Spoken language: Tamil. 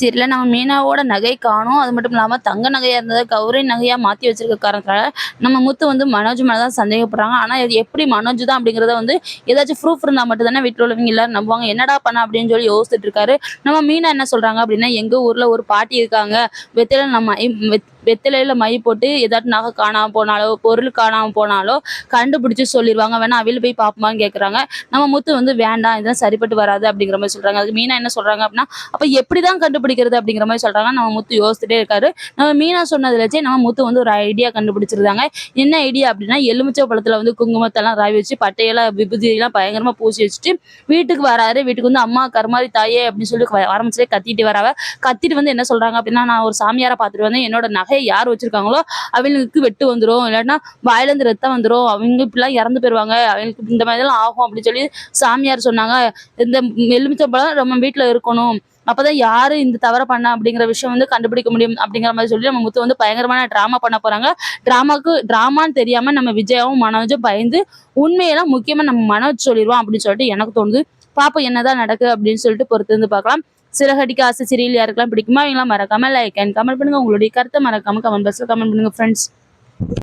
சீரியல நம்ம மீனாவோட நகை காணும். அது மட்டும் இல்லாம தங்க நகையா இருந்ததை கௌரி நகையா மாத்தி வச்சிருக்க காரணத்தால நம்ம முத்து வந்து மனோஜ் மேலே தான் சந்தேகப்படுறாங்க. ஆனா இது எப்படி மனோஜ் தான் அப்படிங்கறத வந்து ஏதாச்சும் ப்ரூஃப் இருந்தா மட்டும் தானே வீட்டுல உள்ளவங்க எல்லாரும் நம்புவாங்க. என்னடா பண்ண அப்படின்னு சொல்லி யோசிச்சுட்டு இருக்காரு. நம்ம மீனா என்ன சொல்றாங்க அப்படின்னா எங்க ஊர்ல ஒரு பாட்டி இருக்காங்க. வெத்தில நம்ம வெத்தலையில மை போட்டு ஏதாட்டும் நகை காணாம போனாலோ பொருள் காணாம போனாலோ கண்டுபிடிச்சு சொல்லிடுவாங்க வேணா அவில போய் பாப்போமான்னு கேக்குறாங்க. நம்ம முத்து வந்து வேண்டாம் இதெல்லாம் சரிப்பட்டு வராது அப்படிங்கிற மாதிரி சொல்றாங்க. அதுக்கு மீனா என்ன சொல்றாங்க அப்படின்னா அப்ப எப்படிதான் கண்டுபிடிக்கிறது அப்படிங்கிற மாதிரி சொல்றாங்க. நம்ம முத்து யோசிச்சுட்டே இருக்காரு. நம்ம மீனா சொன்னதுல வச்சு நம்ம முத்து வந்து ஒரு ஐடியா கண்டுபிடிச்சிருந்தாங்க. என்ன ஐடியா அப்படின்னா எலுமிச்சை பழத்துல வந்து குங்குமத்தெல்லாம் ராவி வச்சு பட்டையெல்லாம் விபூதி எல்லாம் பயங்கரமா பூசி வச்சுட்டு வீட்டுக்கு வராரு. வீட்டுக்கு வந்து அம்மா கருமாரி தாயே அப்படின்னு சொல்லி ஆரம்பிச்சே கத்திட்டு வராவ. கத்திட்டு வந்து என்ன சொல்றாங்க அப்படின்னா நான் ஒரு சாமியாரை பார்த்துட்டு வந்தேன். என்னோட நகையை யார் வச்சிருக்காங்களோ அவங்களுக்கு வெட்டு வந்துடும் இல்லைன்னா வாயிலேருந்து ரத்தம் வந்துடும் அவங்க இப்படிலாம் இறந்து போயிருவாங்க. அவங்களுக்கு இந்த மாதிரி எல்லாம் ஆகும் அப்படின்னு சொல்லி சாமியார் சொன்னாங்க. இந்த எலுமிச்சம்பழம் நம்ம வீட்டுல இருக்கணும். அப்பதான் யாரு இந்த தவறை பண்ண அப்படிங்கிற விஷயம் வந்து கண்டுபிடிக்க முடியும் அப்படிங்கிற மாதிரி சொல்லி நம்ம முத்து வந்து பயங்கரமான டிராமா பண்ண போறாங்க. டிராமாக்கு டிராமான்னு தெரியாம நம்ம விஜயாவும் மனோஜும் பயந்து உண்மையெல்லாம் முக்கியமா நம்ம மனோஜ் சொல்லிடுவோம் அப்படின்னு சொல்லிட்டு எனக்கு தோணுது. பாப்பா என்னதான் நடக்கு அப்படின்னு சொல்லிட்டு பொறுத்து வந்து பார்க்கலாம். சிறகடிக்க ஆசை சிறியில் யாருக்கெல்லாம் பிடிக்குமா அவங்களாம் மறக்காம லைக் அண்ட் கமெண்ட் பண்ணுங்க. உங்களுடைய கருத்தை மறக்காம கமெண்ட் பாக்ஸ்ல கமெண்ட் பண்ணுங்க ஃப்ரெண்ட்ஸ்